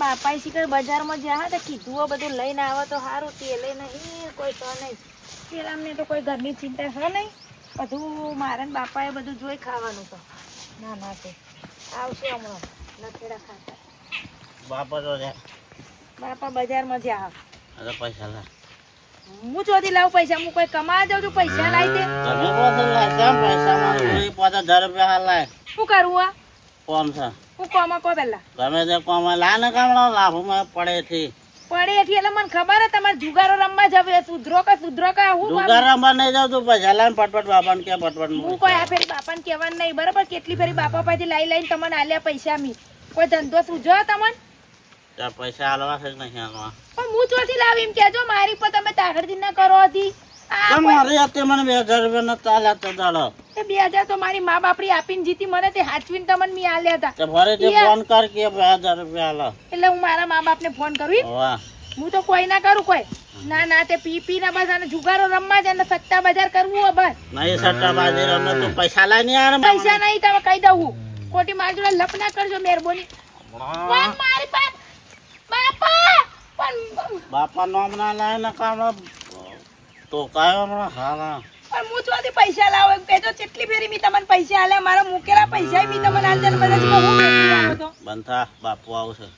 બાપા શીખર બજારમાં જ્યાં તો કીધું બધું લઈને આવે તો સારું તેલે નહીં કોઈ તો નહીં. પેલામને તો કોઈ ઘરની ચિંતા છે નહીં. બધું મારે બાપાએ બધું જોઈ ખાવાનું તો. ના ના તે આવશે હમણાં નથેડા ખાતા. બાપા તો બાપા બજારમાં જ્યાં અરે પૈસા લા. હું ચોથી લાવું પૈસા હું કોઈ કમા જાઉં છું પૈસા લાવી દે તમે પાસે પૈસા હજાર રૂપિયા હાલ લાય. શું કરું આ? છે. હું કોમા કો પેલા ગમે તે કોમ લા ને કામડો લાભમાં પડે થી પડે એટલે મને ખબર હે તમારે જુગારો રમવા જવે સુધરો કે સુધરો કે હું રમવા નહીં જાવ તું પૈસા લાય પટપટ બાપાને કે પટપટ હું કોઈ આ ફેરી બાપાને કહેવાનું નહીં બરાબર? કેટલી ફેરી બાપા પાસેથી લાઈ લઈને તમને આલ્યા પૈસા મી. કોઈ ધંધો સુજો તમને? પૈસા હાલવા છે નહીં હાલવા? પણ હું ચોથી લાવી એમ કેજો મારી પર તમે તાગડથી ના કરો હતી આ મારી હાથે મને બે હજાર રૂપિયા નતા આલ્યા તો દાડો એ બે હજાર તો મારી મા બાપડી આપીને જીતી મને તે હાચવીને તમને મી આલ્યા હતા. તે ફરીથી યા. ફોન કર કે બે હજાર રૂપિયા આલા. એટલે હું મારા મા બાપને ફોન કરું હું તો કોઈ ના કરું કોઈ. ના ના તે પી પી ના બસ અને જુગારો રમવા જ અને સટ્ટા બજાર કરવું હો બસ. નહીં સટ્ટા બજાર રમે તો પૈસા લાય નહીં યાર પૈસા નહીં તમે કહી દઉં હું. ખોટી મારી જોડે લપ ના કરજો મહેરબાની પણ મારી પાસે બાપા! પણ બાપા નામ ના લાય ના કામ તો કાયો હમણાં હાલા પણ હું ચોથી પૈસા લાવો. એમ કહેજો કેટલી ફેરી મી તમને પૈસા આલે મારા મૂકેલા પૈસા મી તમને આલ. દે બધા જ હું તો? બંધ બાપુ આવશે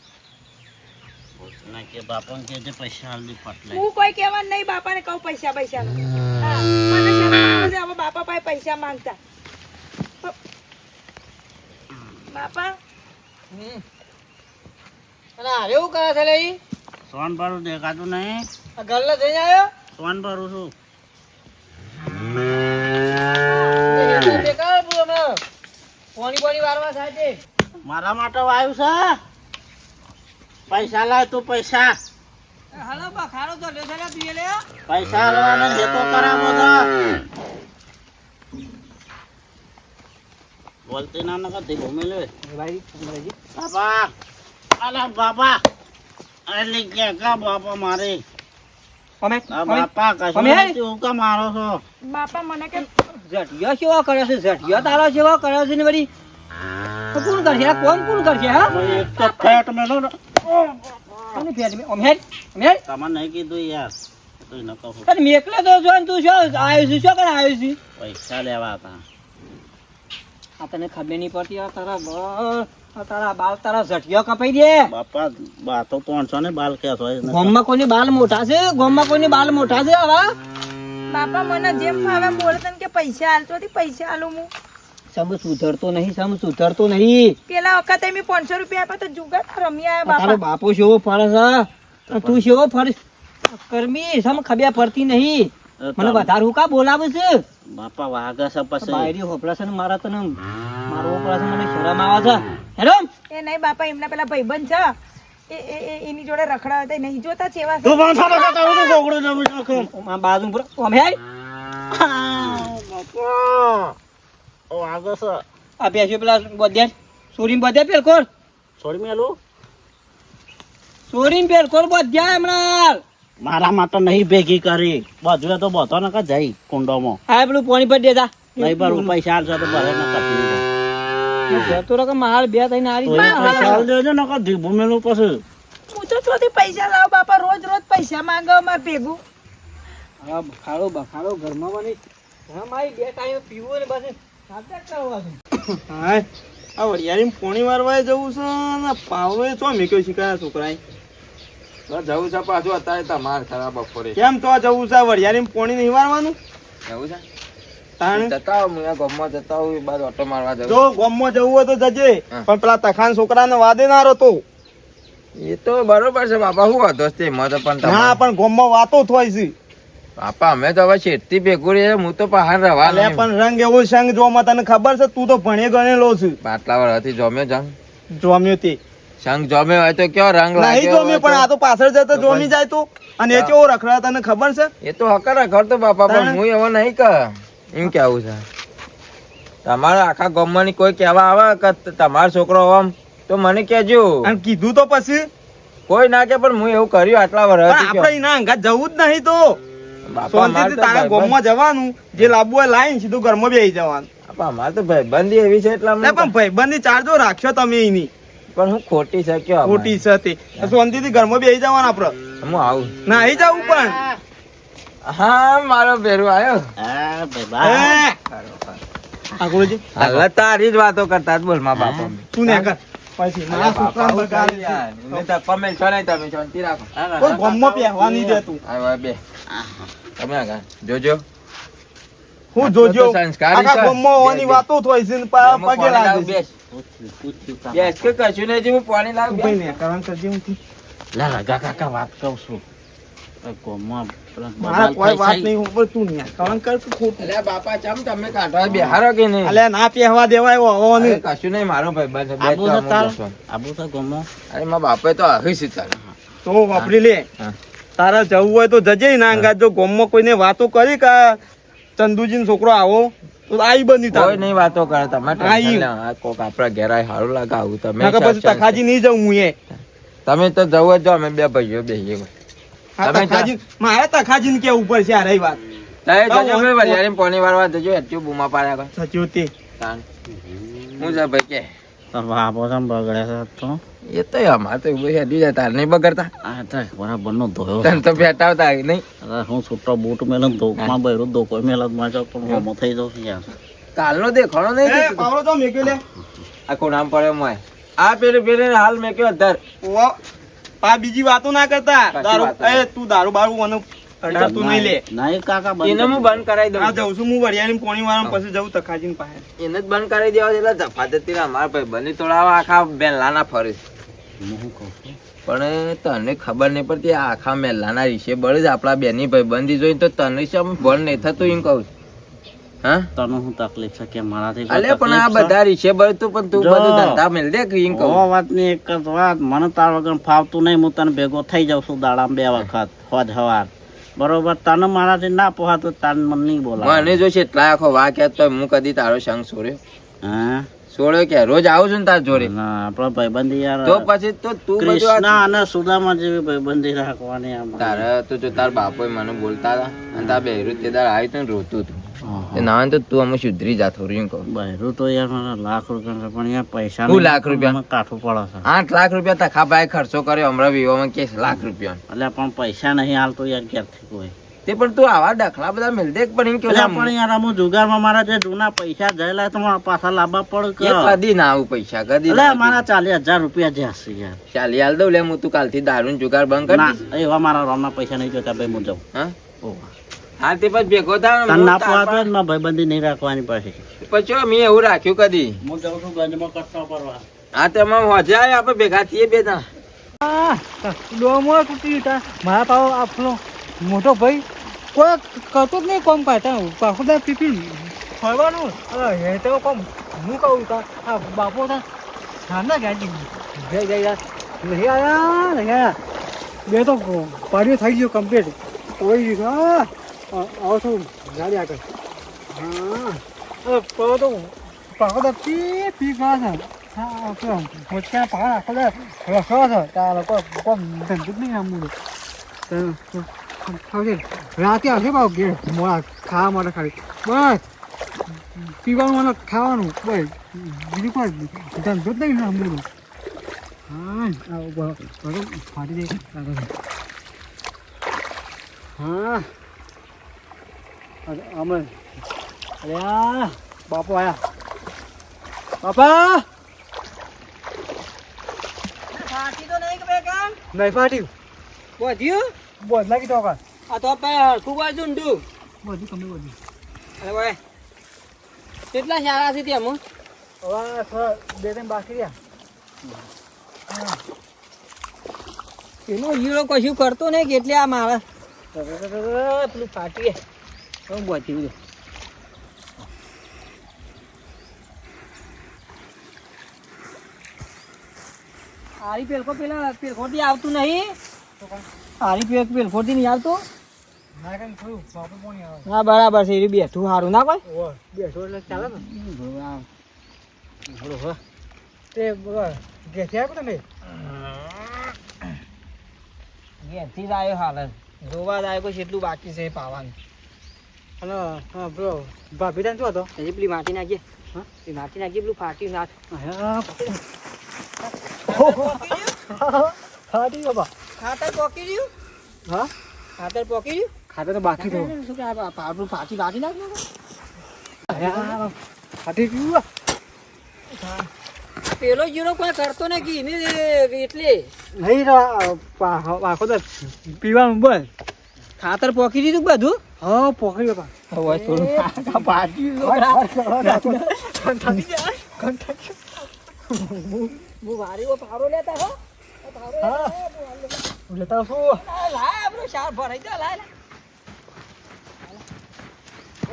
ના કે બાપાને કે જે પૈસા હાલ દી પટલે. હું કોઈ કહેવા નહીં બાપાને કહું પૈસા પૈસા હા મને શરમ આવે બાપા પાસે પૈસા માંગતા. બાપા? અને હારે એવું કરે છે લે સોન ભરું દેખાતું નહીં. આ ગલ્લો જઈને આવ્યો? સોન ભરું છું એ તો બેકાર પૂરો હમણાં. પોણી પોણી વારવા થાય છે મારા માટે વાયુ છે? પૈસા લાય તું પૈસા. પૈસા હાલવાના હેતો કરાવો તો. બોલતી ના નકા તે ઘૂમી લે બાબા અલા બાબા એટલે કે બાબા મારે? અમે બાપા કશું કા મારો છો? બાપા મને કે ઝટિયો કેવો કર્યો છે ઝટિયો તારો સેવા કર્યો છે ને વળી? કોણ કરશે? કોણ કોણ કરશે હા? એક તો ફેટ મેલો ને. મે નહીં કીધું યાર. તું મેકલે તો તું શું આવ્યો છું શું કરે આવ્યો છું પૈસા લેવા હતા. આ તને ખબર નહીં પડતી? આ તારા બ- આ તારા બાલ તારા ઝટિયો કપાઈ દે. બાપા બા તો ત્રણસો ને બાલ કેસ હોય ગોમમાં કોઈની બાલ મોટા છે? ગોમમાં કોઈની બાલ મોટા છે હવે બાપા મને જેમ ફાવે બોલે તને કે પૈસા આલતો હતી પૈસા આલું હું. સમ સુધરતો નહીં સમ સુધરતો નહીં. પેલા વખતે મેં પાંચસો રૂપિયા આપ્યા તો જુગાર રમી આવ્યા તારો બાપો. શેવો ફરસ તું શેવો ફરસ કરમી સમ ખબ્યા ફરતી નહીં. મને વધારે હું કા બોલાવે છે? બાપા વાગે છે પછી. બાયરી હોપલા છે ને મારા તને મારો હોપલા છે મને શરમ આવે છે. હેલો? એ નહીં બાપા એમના પેલા ભાઈબંધ છે. એ એ એ- એની જોડે રખડા હતા નહીં જોતા છે. એવા તું પણ સારો છે? તારું તો જમી શકું આ બાજુ પર ઓમ બાપા. ઓ વાગે છે. આ બેસ્યો પેલા બધ્યા સોરીન બધ્યા પેલ કોર? છોડી મેલું પેલ કોર હમણાં. મારા માટે નહીં ભેગી કરી. બધું તો બધો ન કા જઈ કુંડોમાં. આ પેલું પાણી પર દેતા નહીં ભરવું પૈસા આલશો તો ભરે ન કપી માર બે થઈને તો પૈસા આલ દેજો ન કા ધીબું મેલું પછી. હું તો ચોથી પૈસા લાવ બાપા રોજ રોજ પૈસા માંગો અમારે ભેગું. હા બખાડો બખાડો ઘરમાં બની હા મારી બે ટાઈમ પીવું ને બસ સાચા કરવા છે હાય આ વરિયાળી પોણી મારવા જવું છે ને પાવલો ચો મેક્યો શીખાયા છોકરાએ? જવું છે પાછું અત્યારે તમાર ખરાબ બપોરે. કેમ તો જવું છે? વરિયાળી પોણી નહીં મારવાનું જવું છે? જતા હું આ જતા હું એ બાદ ઓટો મારવા જવું. જો ગામમાં જવું હોય તો જજે. પણ પેલા તખાન છોકરાને વાદે ના રહતો એ તો બરોબર છે બાપા હું વાંધો છે? તો પણ ના પણ ગામમાં વાતો થાય છે. બાપા અમે તો હવે શેઠથી ભેગું હું તો પહાડ રવા લે પણ રંગ એવો સંગ જોવામાં તને ખબર છે? તું તો ભણે ગણેલો છું. બાટલા વર્ષથી જોમ્યો જંગ. જોમ્યો તે. સંગ જોમે હોય તો કયો રંગ નહીં જોમે પણ આ તો પાછળ જતો જોમી જાય તો. અને એ કેવો રખડા તને ખબર છે? એ તો હકર રખડ તો બાપા પણ હું એવો નહીં કહ. એમ કેવું છે? તમારા આખા ગામમાં ની કોઈ કહેવા આવે કે તમારો છોકરો આમ તો મને કહેજો. અને કીધું તો પછી? કોઈ ના કે પણ હું એવું કર્યું આટલા વર્ષ આપણે એના અંગાત જવું જ નહીં તો. શાંતિથી તારા ગામમાં જવાનું. જે લાવવું હોય લાઈન સીધું ઘરમાં બેસી જવાનું. અમારે મારે તો ભાઈબંધી એવી છે એટલે પણ ભાઈબંધી ચાર્જો રાખ્યો તમે એની. પણ હું ખોટી છે કયો? ખોટી છે તે શાંતિથી ઘરમાં બેસી જવાનું આપણે. હું આવું. ના આવી જવું પણ. હા મારો ભેરુ આવ્યો હા તારી જ વાતો કરતા જ બોલમાં બાપા તું ને કર. પછી મારા છોકરાને બગાડે છે. એમને ધક્કો મેલશો નહીં તમે શાંતિ રાખો. કોઈ ગમમાં પહેવા નહીં દેતું હવે બે. તમે આગળ. જોજો. હું જોજો. તો સંસ્કારી. ગમમાં હોવાની વાતો છે પગે લાગે છે બેસ. પૂછ્યું કાકા. બેસ કે કશું નહીં હું પાણી લાવ ભાઈ ને કારણ કરજે હું લા લગા કાકા વાત કહું છું. એ ગોમાં પેલા મારા કોઈ વાત નહીં ઉપર તું નહીં. કારણ કર કે ખોટું અલ્યા બાપા ચમ તમે કાઢવા બેહારો કે નહીં? અલ્યા ના પહેવા દેવાય આવો નહીં. કશું નહીં મારો ભાઈ આબુ તો તાર આબુ છે ગોમાં. અરે મારા બાપે તો આવી છે તો વાપરી લે. તારા જવું હોય તો જજે ના અંગાત જો ગોમમાં કોઈને વાતો કરી કે ચંદુજી છોકરો આવો. આઈ બની કોઈ નહીં વાતો કરે તમે હા, ઈ. ટેન્શન લેવા. આ કોક આપણા ઘેર હારું લાગે આવું તમે પછી તખાજી નહીં જવું હું એ. તમે તો જવો જ અમે બે ભાઈઓ બેસીએ આ તમે તખાજી મારે તખાજી ને કેવું ઉપર છે આ રહી વાત તમે તો જજો એટલું બૂમા પાડ્યા કર. સચ્યું તે. તાન. હું છે ભાઈ કે. છે બગડે છે તો. એ તો અમારે તો ઊભી હેડી જાય નહીં બગડતા? આ તો બરાબર નો ધોયો તને તો ફેટાવતા નહીં? અરે હું છૂટો બૂટ મેલન ધોકમાં બૈરું ધોકો માં જાઉં પણ હોમો થઈ જાઉં છું યાર કાલનો દેખાણો નહીં. પાવડો તો મેક્યો લે. આખું નામ પડે મોય આ પેલું પેલું હાલ મેં કયો ધર ઓવા. પા બીજી વાતો ના કરતા. દારૂ એ તું દારૂ બારૂ મને અડાડતું નહીં લે. ના કાકા બંધ એને હું બંધ કરાવી આ જઉં છું હું વરિયાળી પોણી વાળા પછી જઉં તખાજી પાસે એને જ બંધ કરાવી દેવા એટલે જફાજતી ના મારા ભાઈ બની તોડાવા આખા બેલાના ફરે. હું કહું? પણ તને ખબર નહીં પડતી આખા મેલાના રીશે બળ જ આપણા બેની ભાઈ બંધી જોઈ તો તને શેમ ભણ નહીં થતું એમ કહું છું. હા? તને શું તકલીફ છે કે મારાથી અલે પણ આ બધા વિશે બળ તું પણ તું બધું ધંધા મેલ દે કે એમ કહું. ઓ વાતની એક જ વાત મને તાર વગર ફાવતું નહીં હું તને ભેગો થઈ જાઉં છું દાડામાં બે વખત હોજ હવાર. બરોબર તને મારાથી ના પોહાતું તાન મને નહીં બોલાવે. મને જો છે એટલા આખો વા કે તો હું કદી તારો સંગ છોડ્યો. હા? છોડ્યો કે રોજ આવું છું ને તાર જોડે. ના આપણો ભાઈબંધી યાર તો પછી તો તું બધું કૃષ્ણ અને સુદામા જેવી ભાઈબંધી રાખવાની આમ. તારે તો જો તાર બાપોએ મને બોલતા હતા અને તાર બહેરું તે તાર આવી તો ને રોતું હતું. ના તો તું અમે સુધરી જા થોડું કહું. બહેરું તો યાર મારા લાખ રૂપિયા પણ યાર પૈસા શું લાખ રૂપિયા? કાઠું પડે છે. આઠ લાખ રૂપિયા તખા ભાઈ ખર્ચો કર્યો હમણાં વિવાહમાં કે લાખ રૂપિયા. એટલે પણ પૈસા નહીં હાલતો યાર ક્યારથી કોઈ. તે પણ તું આવા દાખલા બધા મિલતે પણ એમ કેવું પણ યાર અમુક જુગારમાં મારા જે જૂના પૈસા ગયેલા તો પાછા લાવવા પડે કદી ના આવું પૈસા કદી એટલે મારા ચાલીસ હજાર રૂપિયા જે હશે યાર. ચાલી હાલ દઉં લે હું તું કાલથી દારૂ જુગાર બંધ કરી એવા મારા રોમના પૈસા નહીં જોતા ભાઈ હું જાઉં. હા? ઓવા. હા તે પછી ભેગો થાય ને તને ના ને ભાઈબંધી નહીં રાખવાની પછી. પછી મેં એવું રાખ્યું કદી. હું જાઉં છું ગંજમાં કટકા પરવા હા તમે હોજે આય આપણે ભેગા થઈએ બે જણા. ડોમો તૂટી હતા મારા પાવ આપણો મોટો ભાઈ કોઈ કરતો જ નહીં કોમ પાતા પાછું ત્યાં પીપી ફરવાનું. હા, એ તો કોમ હું કહું તા આ બાપો તા સામના ગયા જઈ જઈ જઈ યાર લઈ આયા બે તો પાડ્યો થઈ ગયો કમ્પ્લીટ કોઈ આવો છો ગાડી આગળ હા પાવ તો તો પી પી ગયા છે હા ઓકે મોટા પાડ આખો રસો છે તાર લોકો કોમ ધંધો નહીં આમ આવશે રાતે આવશે બાબુ ઘેર મોડા ખાવા માટે ખાલી બસ પીવાનું અને ખાવાનું બસ બીજું કોઈ ધંધો જ નહીં બોલું હા આવું બ- બધું ફાટી આગળ. હા અમર અરે બાપુ આયા. બાપા! ફાટી તો નહીં કે બે કામ નહીં ફાટ્યું. વધ્યું? બોધ લાગી તો આ તો આપણે ખૂબ જ ઊંડું બધું તમે બધું અરે ભાઈ કેટલા સારા છે ત્યાં હવે થોડા બે ત્રણ બાકી રહ્યા. એનો હીરો કશું કરતો નહીં એટલે આ મારે પેલું ફાટી હું બોધી. આરી પેલકો પેલા પેલખોથી આવતું નહીં. આરી પેલ પેલખોટી નહીં આવતું. ના કઈ થોડું બાપુ પોણી આવે. હા બરાબર છે એ બેઠું સારું ના કોઈ? બેસો એટલે ચાલે ને. તે ઘેરથી આવ્યો તમે? ઘેરથી જ આવ્યો હાલ. જોવા જ આવ્યો કોઈ એટલું બાકી છે પાવાનું. અને હા બ્રો ભાભી તાન શું હતો? હજી પેલી માટી નાખીએ હા? એ માટી નાખીએ પેલું ફાટ્યું નાખ ફાટી ખાટી બાપા ખાતર પોકી રહ્યું હા? ખાતર પોકી રહ્યું ખાતર તો બાકી થયું શું કે આ ફાટી ફાટી નાખ ફાટી ગયું પેલો જીરો કોઈ કરતો નથી ને એટલે. નહીં આખો તો પીવાનું બસ ખાતર પોકી દીધું બધું? હા પોખરી બાપા હવે થોડું હું વારીઓ પારો લેતા હો. લેતા શું લાય આપણો શાર ભરાઈ દે લાય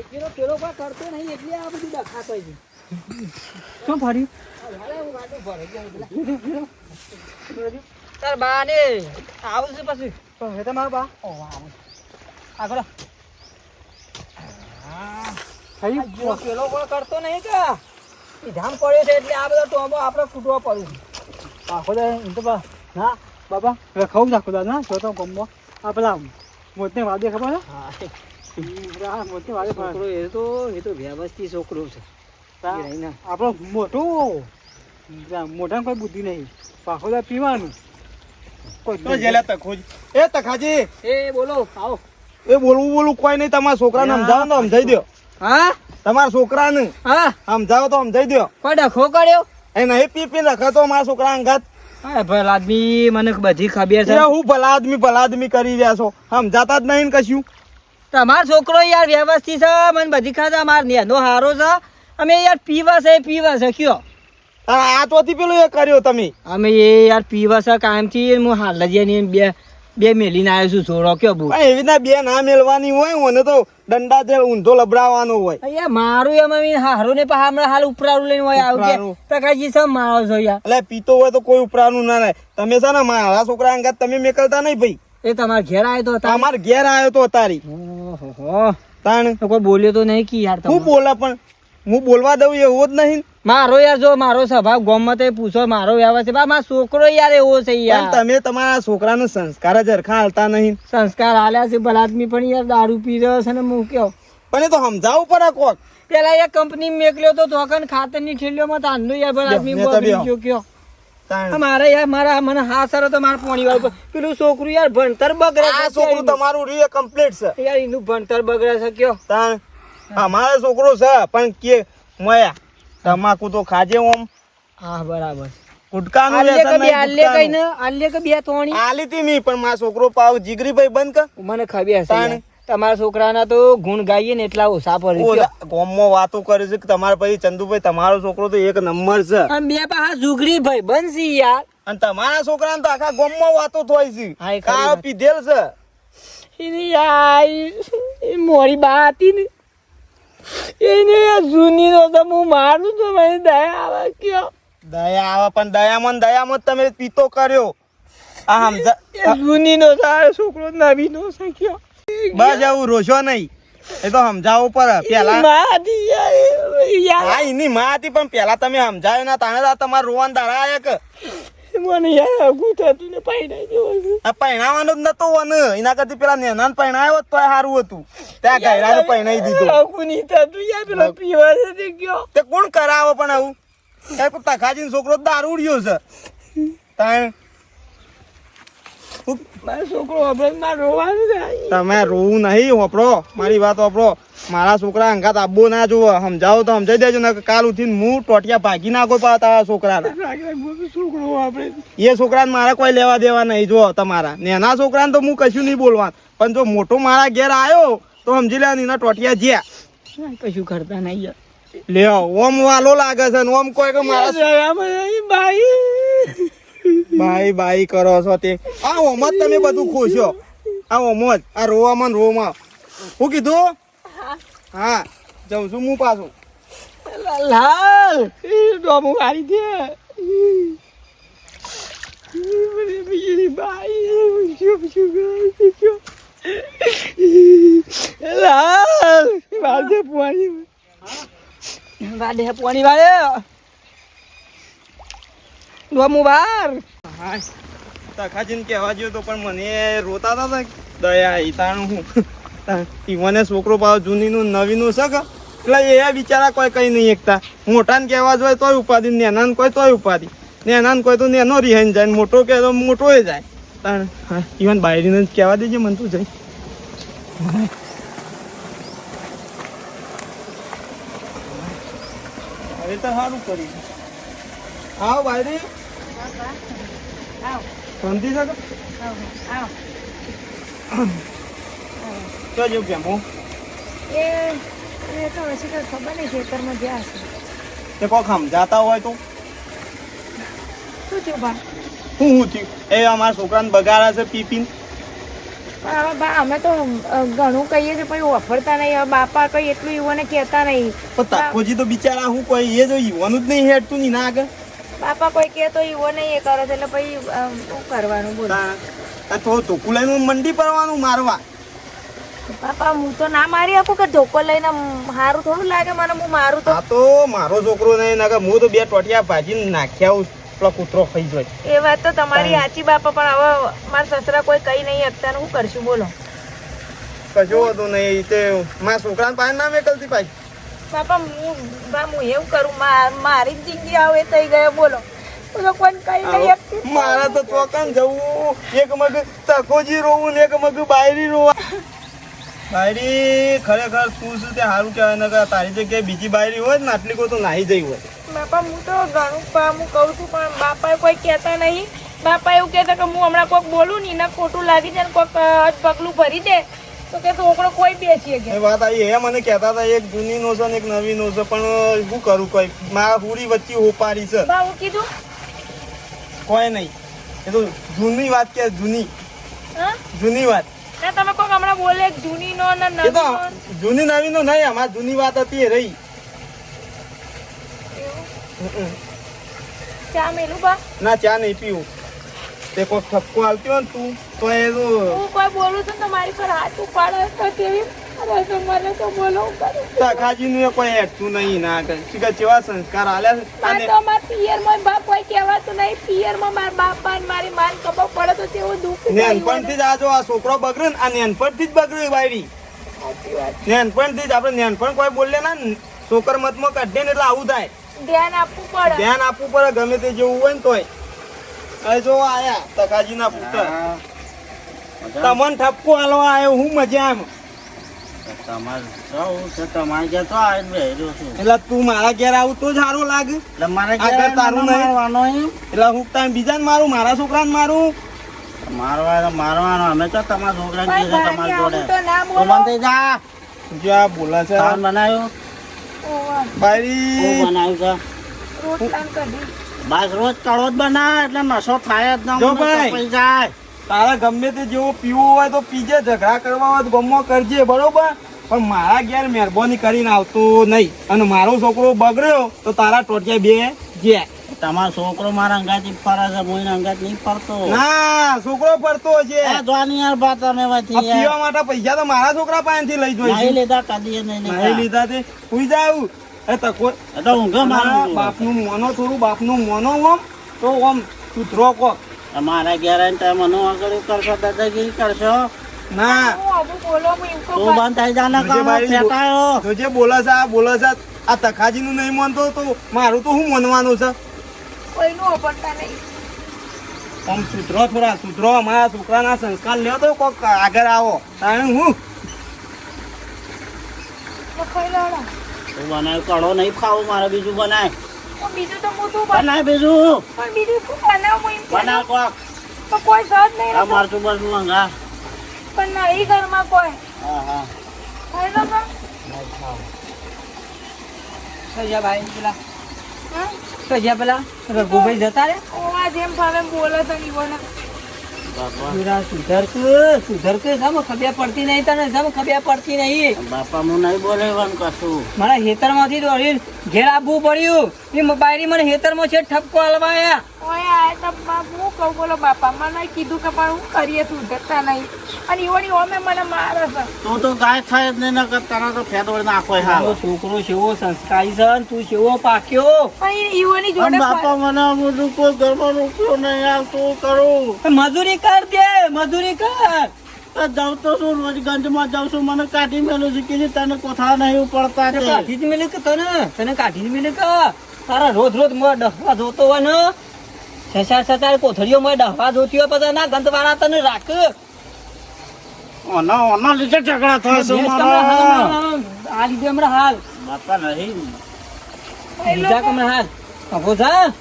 પેલો પેલો કોઈ કરતો નહીં એટલે આ બધું દખાતો છે શું ફર્યું તાર બા ને આવું છે પછી. પણ એ તો મારા બા. આગળ. પેલો પણ કરતો નહીં કે. ધામ પડ્યો છે એટલે આ બધા ટોમો આપણે ફૂટવા પડ્યું આખો દા તો ના બાબા રખાવું નાખો દાદા ના? જોતો ગમો. આ પેલા મોતને વાદે ખબર હા. મોતને વાદે છોકરો એ તો એ તો વ્યવસ્થિત છોકરો છે. આપણો મોટો. મોટા કોઈ બુદ્ધિ નહીં. આખો દા પીવાનું. કોઈ તો જેલા તખોજ એ તખાજી! એ બોલો આવો. એ બોલવું બોલવું કોઈ નહીં તમારા છોકરાને સમજાવો તો સમજાઈ દો હા? તમારા છોકરાને હા? સમજાવો તો સમજાઈ દો કોઈ ડખો કર્યો? એ નહીં પી પી રખાતો મારા છોકરા અંગાત ભલા આદમી મને બધી ખબર છે. હું ભલા આદમી ભલા આદમી કરી રહ્યા છો. સમજાતા જ નહીં કશું. તમારો છોકરો યાર વ્યવસ્થિત છે મને બધી ખાતા માર નેનો હારો છે. અમે યાર પીવા છે પીવા છે કયો? આ તો પેલું એ કર્યો તમે. અમે એ યાર પીવા છે કાયમથી હું હાલ જ બે બે મેલીને આવ્યો છું છોરો કયો બુ એવી રીતના બે ના મેળવાની હોય મને તો દંડા જે ઊંધો લબડાવવાનો હોય. અહીંયા મારું એમ અમે હારો ને પા હમણાં હાલ ઉપરારું લઈને હોય આવું. પ્રકાશજી સમ મારો છો યાર. એટલે પીતો હોય તો કોઈ ઉપરાનું ના રહે તમે છે ને મારા છોકરા અંગાત તમે મેકલતા નહીં ભાઈ. એ તમારા ઘેર આવ્યો તો અમાર ઘેર આવ્યો તો તારી ઓહો. તાણ. કોઈ બોલ્યો તો નહીં કે યાર હું બોલા પણ? હું બોલવા દઉં એવો જ નહીં. મારો યાર જો મારો સ્વભાવ ગોમમાં પૂછો મારો વ્યવસ્થિત બા મારો છોકરો યાર એવો છે યાર. તમે તમારા છોકરાનો સંસ્કાર જ હરખા હાલતા નહીં. સંસ્કાર હાલ્યા છે ભલા આદમી પણ યાર દારૂ પી રહ્યો છે ને મૂક્યો પણ એ તો સમજાવવું પડે કોક. પેલા એક કંપની મેકલ્યો તો ધોકન ખાતરની થેલીઓમાં તાંડો યાર ભલા આદમી. કયો. મારે યાર મારા મને હા સર તો મારા પોણી વાળું પેલું છોકરું યાર ભણતર બગડે આ છે છોકરું તમારું રી કમ્પ્લીટ છે. યાર એનું ભણતર બગડે છે કયો. તાણ. અમારો છોકરો છે પણ કે મયા. તમાકુ તો ખાજે ઓમ. હા બરાબર. ગુટકાનું કે બે નહીં, આલ્ય કઈ. ને આલ્ય કે બે તોણી? આલી તી મી પણ મારો છોકરો પાવ જીગરી ભાઈ બંધ કર. મને ખબર છે તાણે. તમારા છોકરાના તો ગુણ ગાઈએ ને એટલા ઓછા પડે. વાતો કરે છે કે તમારા પછી ચંદુભાઈ તમારો છોકરો તો એક નંબર છે. મેં બે ઝુગડી ભાઈ બનશી યાર. અને તમારા છોકરાને તો આખા ગામમાં વાતો થાય છે. ખરી પીધેલ છે. એની એ મોરી બા હતી ને. એને જૂની નો તો હું મારું છું મને દયા આવે કયો? દયા આવે પણ દયામાં દયામાં તમે પીતો કર્યો. આ સમજા જૂની નો સારો છોકરો નવી નો શક્યો બસ આવું રોશો નહીં. એ તો સમજાવવું પડે. પેલા હા એની માં હતી પણ પેલા તમે સમજાયો ના તાણે તમારે રોવાન દાડા કે? મને યાર અગું થતું ને પાઈ જેવો આ પહેણાવાનો જ નતો વન. એના કરતી પેલા નેનાન પહેણાયો તો સારું હતું. ત્યાં ગયરાને પહેણાઈ દીધું. નહીં થતું યાર પેલો પીવા છે તે તે કોણ કરાવો પણ આવું? એ તખાજીનો છોકરો દારૂડિયો છે. તાણ મારો છોકરો આપણે મારે રોવાનું થાય તમે રોવું નહીં હોપડો મારી વાત હોપડો મારા છોકરા અંગાત આબો ના જુઓ. સમજાવો તો સમજાઈ દેજો ને કાલ ઉઠીને હું ટોટિયા ભાગી નાખો પા તારા છોકરાને. એ છોકરાને મારા કોઈ લેવા દેવા નહીં જો તમારા. નેના છોકરાને તો હું કશું નહીં બોલવા પણ જો મોટો મારા ઘેર આવ્યો તો સમજી લે એના ટોટિયા જ્યાં. કશું કરતા નહીં લે ઓમ વાલો લાગે છે ઓમ કોઈ કે મારા ભાઈ. બાઈ ભાઈ કરો છો તે. આ ઓમાં જ તમે બધું ખોશો આ ઓમ જ. આ રોવામાં રોમાં. હું કીધું? હા. જઉં છું હું પાછું. લાલ. ડોમું મારી દે. લાલ. પોણી. વાદે પોણી વાળે. ડોમું બાર તખાજીને કહેવા ગયો તો પણ મને રોતા હતા ને દયા ઈતાણું હું. ઈવને છોકરો પાવ જૂનીનું, નવીનું છે કે? એટલે એ બિચારા કોઈ કઈ નહીં એકતા. મોટાને કહેવા જોઈએ તોય ઉપાધિ, નેનાને કોઈ તોય ઉપાધિ. નેના ને કોઈ તો નેનો રિહાઈને જાય ને મોટો કે તો મોટો એ જાય. તાણ, હા, ઈવન બાયરીને જ કહેવા દેજે મને તું જઈ હવે તો સારું કરી. આવો બાયરી આવ શાંતિ છે કે? આવ આવ તો જો કેમ હું? એ એ તો હશે તો ખબર નહીં ખેતરમાં જ્યાં હશે. તે કોક સમજાતા હોય તો? શું થયું બા? હું હું થયું? એ અમારા છોકરાને બગાડા છે પી પીને પણ હવે બા અમે તો ઘણું કહીએ છીએ પણ વફરતા નહીં. હવે બાપા કઈ એટલું યુવાને કહેતા નહીં. પણ તાકોજી તો બિચારા હું કોઈ એ જો યુવાનું જ નહીં હેડતું ની ના આગળ. બાપા કોઈ કહે તો એવો નહીં એ કરો છે એટલે પછી શું કરવાનું બોલ? આ તો ધોકું લઈને મંડી પડવાનું મારવા. પાપા હું તો ના મારી આપું કે ધોકો લઈને હારું થોડું લાગે મને હું મારું તો આ તો મારો છોકરો નહીં નાખે હું તો બે ટોટિયા ભાજીને નાખ્યા આવું પેલો કૂતરો ખાઈ જાય એ વાત તો તમારી સાચી બાપા પણ હવે મારા સસરા કોઈ કઈ નહીં ને શું કરશું બોલો. કજો હતું નહીં તે મારા છોકરાને પાસે ના મેકલતી પાછી બાપા હું બા હું એવું કરું મારી જ જિંદગી આવે થઈ ગયો બોલો. હું તો કોઈ કઈ નહીં શકતી મારા તો ચોકન જવું. એક મગ તકોજી રોવું ને એક મગ બાયરી રોવા. બાયરી ખરેખર તું શું તે સારું કહેવાય ને તારી જગ્યાએ બીજી બાયરી હોય ને આટલી કોઈ તો નાહી જઈ હોય. બાપા હું તો ઘણું હું કહું છું પણ બાપા કોઈ કહેતા નહીં. બાપા એવું કહેતા કે હું હમણાં કોઈક બોલું ને એના ખોટું લાગી જાય ને કોઈક પગલું ભરી દે. તો કે છોકરો કોઈ બેસીએ કે? વાત આવી એ મને કહેતા હતા એક જૂની નો છે ને એક નવી નો છે પણ શું કરું કોઈ? મારા હુરી વચ્ચે હોપારી છે. બા કીધું? કોઈ નહીં. એ તો જૂની વાત કે જૂની? હા? જૂની વાત. તમે કોઈક હમણાં બોલે જૂની નો ને નવી તો જૂની નવી નો નહીં અમારી જૂની વાત હતી એ રહી. ચા મેલું બા? ના ચા નહીં પીવું. તે કોઈ ઠપકો આવતી હોય ને તું તો એ હું કોઈ બોલું છું તમારી પર હાથ ઉપાડે તો કેવી મને તો બોલો હું કરું નું કોઈ હેઠતું નહીં ના કેવા સંસ્કાર આલ્યા છે? તો મારા પિયરમાં બાપ કોઈ કહેવાતું નહીં. પિયરમાં મારા બાપા ને મારી માન પડે તો તેવું દુઃખ નેનપણથી જ આ જો આ છોકરો બગડે ને આ નેનપણથી જ બગડ્યો બાયડી. નેનપણથી જ આપણે નેનપણ કોઈ બોલે ના ને છોકર મતમાં કાઢે ને એટલે આવું થાય. ધ્યાન આપવું પડે. ધ્યાન આપવું પડે ગમે તે જેવું હોય ને તોય. હવે જો આયા તકાજી ના પુત્ર તમને ઠપકો હાલવા આવ્યો હું મજા આવીને એટલે તું મારા ઘેર આવું તો જ સારું લાગે. એટલે મારે આગળ ઘેર તારું નહીં? એટલે હું તાર બીજાને મારું મારા છોકરાને મારું. મારવાનો મારવાનો અમે તો તમારા ભાઈ, તમારી જોડે. આવું તો ના તો થઈ જા. જો આ છે. બનાવ્યું? બનાવ્યું છે? રોટલા કઢી. બસ રોજ કડો જ બનાવે એટલે નશો થાય જ ના જો ભાઈ. જાય. તારા ગમે તે જેવું પીવું હોય તો પીજે ઝઘડા કરવા હોય તો ગમો કરજે બરોબર? પણ મારા ઘેર મહેરબાની કરીને આવતો નહીં. અને મારો છોકરો બગડ્યો તો તારા ટોટિયા બે જે. તમારો છોકરો મારા અંગાથી ફરે છે હું અંગાત નહીં ફરતો. ના છોકરો ફરતો છે. જોવાની યાર વાત અમે આ પીવા માટે પૈસા તો મારા છોકરા પાસેથી લઈ નહીં જોઈ લીધા કદી નહીં લીધા તે. ઉઈ જાવ એ તકો તો ઊંઘે મારું. બાપનું મોનો થોડું બાપનું મોનો ઓમ તો ઓમ સુધરો કો. મારા ગેરંટી તમે આગળ કરશો દાદાગીરી કરશો ના. તું બંધ થઈ જા કામ બારી જો- ફેંકાયો તો જે બોલે છે આ બોલે છે આ તખાજીનું નહીં માનતો તો મારું તો શું માનવાનું છે? કોઈનું અપડતા નહીં. આમ સુધરો થોડા સુધરો અમારા છોકરાના સંસ્કાર લ્યો તો કોક આગળ આવો. કારણ હું? તો તું બનાવ કડો નહીં ખાવું મારે બીજું બનાય તો બીજું તો મોટું બનાવું? બનાય બીજું પણ બીજું શું બનાવું એમ બનાવ કોક તો કોઈ સાથ નહીં આ. મરચું બરચું મંગા પણ નહીં ઘરમાં કોઈ હા હા ખાઈ લો તો. સજા ભાઈ પેલા હા? સજા પેલા રઘુભાઈ જતા રે ઓ આ જેમ ફાવે બોલો બોલે નહીં. સુધર સુધર કે સુધર કે સમ ખબર પડતી નહીં તને સમ ખબર પડતી નહીં. બાપા હું નહીં બોલેવાનું કશું. મારા હેતરમાંથી દોડીને ઘેર આવવું પડ્યું. એ મોબાઈલ મને હેતરમાં છે ઠપકો હલવાયા. ઓય આ તો હું કહું બોલો બાપા મને કીધું કે પણ હું કરીએ સુધરતા નહીં. અને ઈવોની ઓમે મને મારે છે. તું તો ગાય થાય જ નહીં નકર તને તો ફેદ નાખો હા છોકરો છેવો સંસ્કારી છે તું છેવો પાક્યો. પણ જોડે બાપા મને બધું કોઈ ઘરમાં રૂપિયો નહીં આવતું કરું? મજૂરી કર દે મજૂરી કર. તો જાઉં તો શું રોજ ગંજમાં જાઉં છું મને કાઢી મેલું છે કે તને કોથા નહીં પડતા તે તે. કાઢી જ મિલે કે તને? તને કાઢી જ મિલે કે? તારા રોજ રોજ મોં ડખવા જોતો હોય ને? સસાર સસાર કોથળીઓ માં ડહવા જોતી હોય પછી ના ગંધવાળા તને રાખ. ઓના ઓના લીધે ઝઘડા થાય છે આ લીધે હમણાં હાલ. બાપા નહીં. બીજા કમરા હાલ. અભો હમણાં.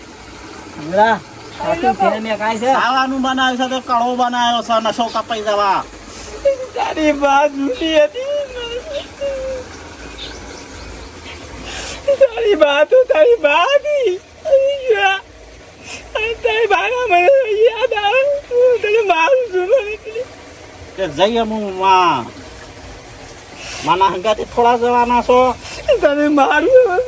છે ખાવાનું બનાવ્યું છે તો કડો બનાવ્યો છે નશો કપાઈ જવા. તારી બા જૂની હતી. તારી બા તો તારી વાત તારી બાના મને યાદ આવે. તને મારું છું નીકળી. કે જઈએ હું માં. માના હંગાથી થોડા જવાના છો. તને મારું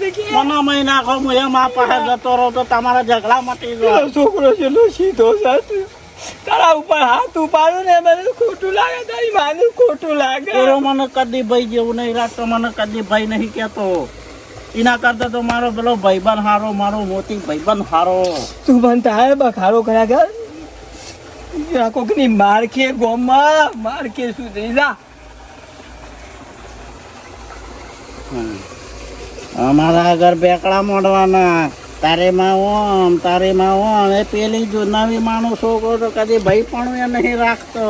મને મહિના ખો હું એમ આ પાસે જતો રહો તો તમારા ઝઘડા મટી છોકરો છે સીધો સાથ તારા ઉપર હાથ ઉપાડ્યો ને મને ખોટું લાગે તારી માને ખોટું લાગે મને કદી ભાઈ જેવું નહીં રાખતો મને કદી ભાઈ નહીં કહેતો એના કરતા તો મારો પેલો ભાઈબંધ હારો મારો મોતી ભાઈબંધ હારો તું બન તારે બખારો કર્યા કર કોકની મારખે ગોમમાં મારખે શું થઈ જા અમારા આગળ બેકડા મોડવાના. તારે માં ઓમ તારે માં ઓમ એ પેલી જો નવી માણસો છોકરો તો કદી ભાઈ પણ નહીં રાખતો.